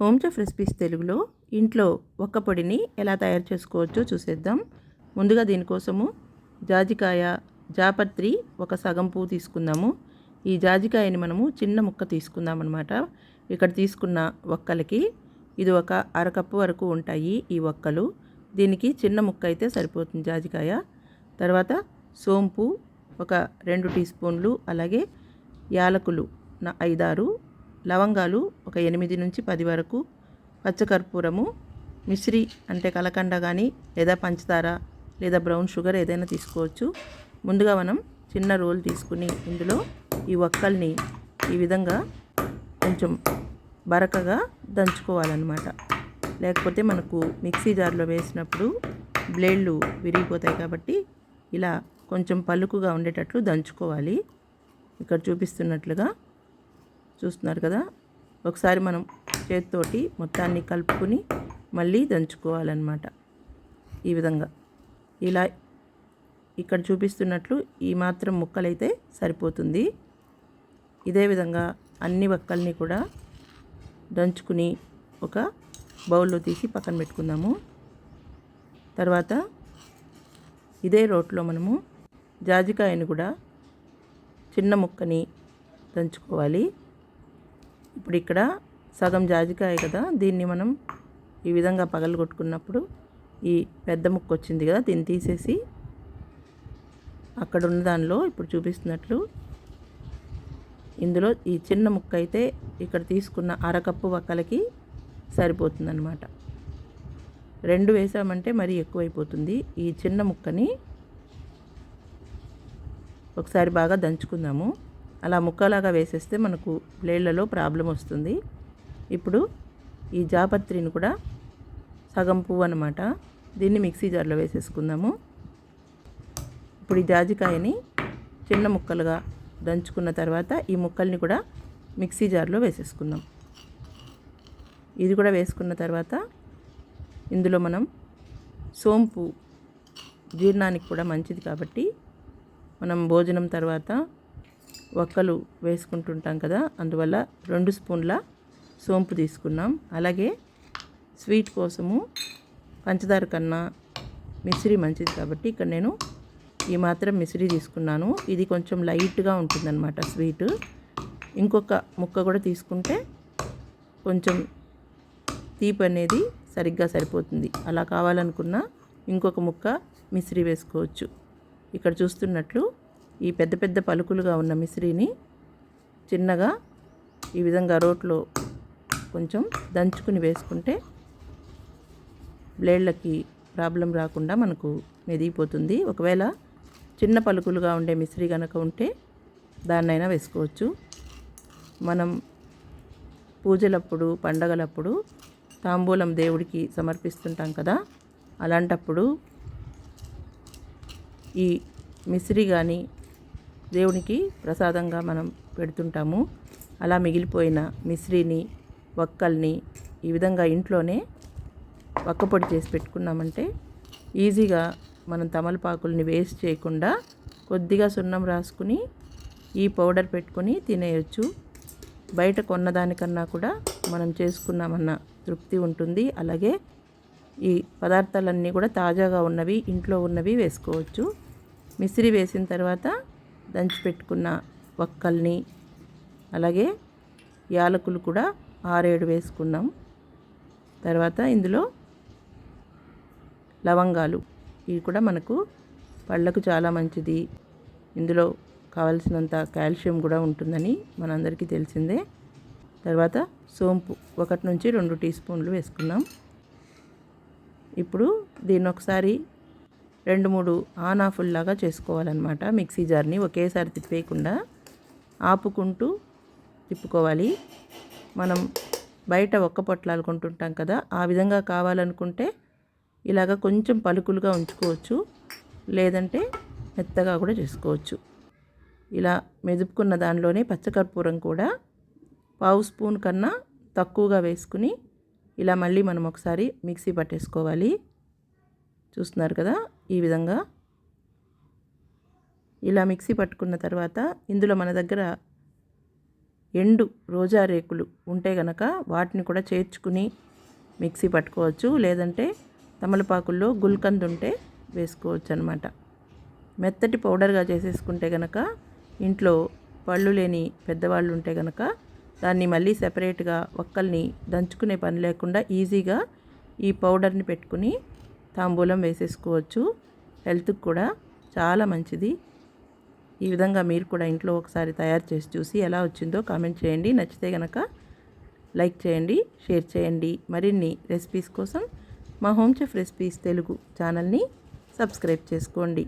Home chef recipes తెలుగులో. ఇంట్లో ఒక్క పొడిని ఎలా తయారు చేసుకోవచ్చో చూసేద్దాం. ముందుగా దీనికోసము జాజికాయ జాపత్రి ఒక సగం పువ్వు తీసుకుందాము. ఈ జాజికాయని మనము చిన్న ముక్క తీసుకుందాం అనమాట ఇక్కడ తీసుకున్న ఒక్కలకి ఇది ఒక అరకప్పు వరకు ఉంటాయి ఈ ఒక్కలు. దీనికి చిన్న ముక్క అయితే సరిపోతుంది జాజికాయ. తర్వాత సోంపు ఒక రెండు టీ స్పూన్లు అలాగే యాలకులు నా ఐదారు లవంగాలు ఒక ఎనిమిది నుంచి పది వరకు పచ్చకర్పూరము మిశ్రీ అంటే కలకండ కానీ లేదా పంచదార లేదా బ్రౌన్ షుగర్ ఏదైనా తీసుకోవచ్చు. ముందుగా మనం చిన్న రోల్ తీసుకుని ఇందులో ఈ ఒక్కల్ని ఈ విధంగా కొంచెం బరకగా దంచుకోవాలన్నమాట. లేకపోతే మనకు మిక్సీ జార్లో వేసినప్పుడు బ్లేడ్లు విరిగిపోతాయి కాబట్టి ఇలా కొంచెం పలుకుగా ఉండేటట్లు దంచుకోవాలి. ఇక్కడ చూపిస్తున్నట్లుగా చూస్తున్నారు కదా? ఒకసారి మనం చేతితోటి మొత్తాన్ని కలుపుకుని మళ్ళీ దంచుకోవాలన్నమాట. ఈ విధంగా. ఇలా ఇక్కడ చూపిస్తున్నట్లు ఈ మాత్రం ముక్కలైతే సరిపోతుంది. ఇదే విధంగా అన్ని వక్కల్ని కూడా దంచుకుని ఒక బౌల్లో తీసి పక్కన పెట్టుకుందాము. తర్వాత ఇదే రోట్లో మనము జాజికాయని కూడా చిన్న ముక్కని దంచుకోవాలి. ఇప్పుడు ఇక్కడ సగం జాజికాయ కదా దీన్ని మనం ఈ విధంగా పగలగొట్టుకున్నప్పుడు ఈ పెద్ద ముక్క వచ్చింది కదా దీన్ని తీసేసి అక్కడ ఉన్న దానిలో ఇప్పుడు చూపిస్తున్నట్లు ఇందులో ఈ చిన్న ముక్క అయితే ఇక్కడ తీసుకున్న అరకప్పు వక్కలకి సరిపోతుందన్నమాట. రెండు వేసామంటే మరీ ఎక్కువైపోతుంది. ఈ చిన్న ముక్కని ఒకసారి బాగా దంచుకుందాము. అలా ముక్కలాగా వేసేస్తే మనకు బ్లేడ్లలో ప్రాబ్లం వస్తుంది. ఇప్పుడు ఈ జాపత్రిని కూడా సగం పువ్వు అనమాట దీన్ని మిక్సీ జార్లో వేసేసుకుందాము. ఇప్పుడు ఈ జాజికాయని చిన్న ముక్కలుగా దంచుకున్న తర్వాత ఈ ముక్కల్ని కూడా మిక్సీ జార్లో వేసేసుకుందాం. ఇది కూడా వేసుకున్న తర్వాత ఇందులో మనం సోంపు జీర్ణానికి కూడా మంచిది కాబట్టి మనం భోజనం తర్వాత ఒక్కలు వేసుకుంటుంటాం కదా అందువల్ల రెండు స్పూన్ల సోంపు తీసుకున్నాం. అలాగే స్వీట్ కోసము పంచదార కన్నా మిశ్రీ మంచిది కాబట్టి ఇక్కడ నేను ఈ మాత్రం మిశ్రీ తీసుకున్నాను. ఇది కొంచెం లైట్గా ఉంటుందన్నమాట స్వీట్. ఇంకొక ముక్క కూడా తీసుకుంటే కొంచెం తీపి అనేది సరిగ్గా సరిపోతుంది. అలా కావాలనుకున్న ఇంకొక ముక్క మిశ్రీ వేసుకోవచ్చు. ఇక్కడ చూస్తున్నట్లు ఈ పెద్ద పెద్ద పలుకులుగా ఉన్న మిశ్రీని చిన్నగా ఈ విధంగా రోట్లో కొంచెం దంచుకుని వేసుకుంటే బ్లేడ్లకి ప్రాబ్లం రాకుండా మనకు మెదిగిపోతుంది. ఒకవేళ చిన్న పలుకులుగా ఉండే మిశ్రీ కనుక ఉంటే దాన్నైనా వేసుకోవచ్చు. మనం పూజలప్పుడు పండగలప్పుడు తాంబూలం దేవుడికి సమర్పిస్తుంటాం కదా అలాంటప్పుడు ఈ మిశ్రీ కానీ దేవునికి ప్రసాదంగా మనం పెడుతుంటాము. అలా మిగిలిపోయిన మిశ్రీని వక్కల్ని ఈ విధంగా ఇంట్లోనే వక్కపొడి చేసి పెట్టుకున్నామంటే ఈజీగా మనం తమలపాకుల్ని వేస్ట్ చేయకుండా కొద్దిగా సున్నం రాసుకుని ఈ పౌడర్ పెట్టుకొని తినేయచ్చు. బయట కొన్నదానికన్నా కూడా మనం చేసుకున్నామన్న తృప్తి ఉంటుంది. అలాగే ఈ పదార్థాలన్నీ కూడా తాజాగా ఉన్నవి ఇంట్లో ఉన్నవి వేసుకోవచ్చు. మిశ్రీ వేసిన తర్వాత దంచి పెట్టుకున్న వక్కల్ని అలాగే యాలకులు కూడా ఆరేడు వేసుకున్నాం. తర్వాత ఇందులో లవంగాలు. ఇవి కూడా మనకు పళ్ళకు చాలా మంచిది. ఇందులో కావలసినంత కాల్షియం కూడా ఉంటుందని మనందరికీ తెలిసిందే. తర్వాత సోంపు ఒకటి నుంచి రెండు టీ స్పూన్లు వేసుకున్నాం. ఇప్పుడు దీన్ని ఒకసారి రెండు మూడు ఆన్ ఆఫ్ లాగా చేసుకోవాలన్నమాట. మిక్సీ జార్ని ఒకేసారి తిప్పేయకుండా ఆపుకుంటూ తిప్పుకోవాలి. మనం బయట ఒక్క పొట్లాలు కొంటుంటాం కదా ఆ విధంగా కావాలనుకుంటే ఇలాగ కొంచెం పలుకులుగా ఉంచుకోవచ్చు. లేదంటే మెత్తగా కూడా చేసుకోవచ్చు. ఇలా మెదుపుకున్న దానిలోనే పచ్చకర్పూరం కూడా పావు స్పూన్ కన్నా తక్కువగా వేసుకుని ఇలా మళ్ళీ మనం ఒకసారి మిక్సీ పట్టేసుకోవాలి. చూస్తున్నారు కదా? ఈ విధంగా ఇలా మిక్సీ పట్టుకున్న తర్వాత ఇందులో మన దగ్గర ఎండు రోజా రేకులు ఉంటే గనక వాటిని కూడా చేర్చుకుని మిక్సీ పట్టుకోవచ్చు. లేదంటే తమలపాకుల్లో గుల్కంద్ ఉంటే వేసుకోవచ్చు అనమాట మెత్తటి పౌడర్గా చేసేసుకుంటే గనక ఇంట్లో పళ్ళు లేని పెద్దవాళ్ళు ఉంటే గనక దాన్ని మళ్ళీ సెపరేట్గా ఒక్కల్ని దంచుకునే పని లేకుండా ఈజీగా ఈ పౌడర్ని పెట్టుకుని తాంబూలం వేసేసుకోవచ్చు. హెల్త్కి కూడా చాలా మంచిది. ఈ విధంగా మీరు కూడా ఇంట్లో ఒకసారి తయారు చేసి చూసి ఎలా వచ్చిందో కామెంట్ చేయండి. నచ్చితే కనుక లైక్ చేయండి షేర్ చేయండి. మరిన్ని రెసిపీస్ కోసం మా హోమ్ చెఫ్ రెసిపీస్ తెలుగు ఛానల్ని సబ్స్క్రైబ్ చేసుకోండి.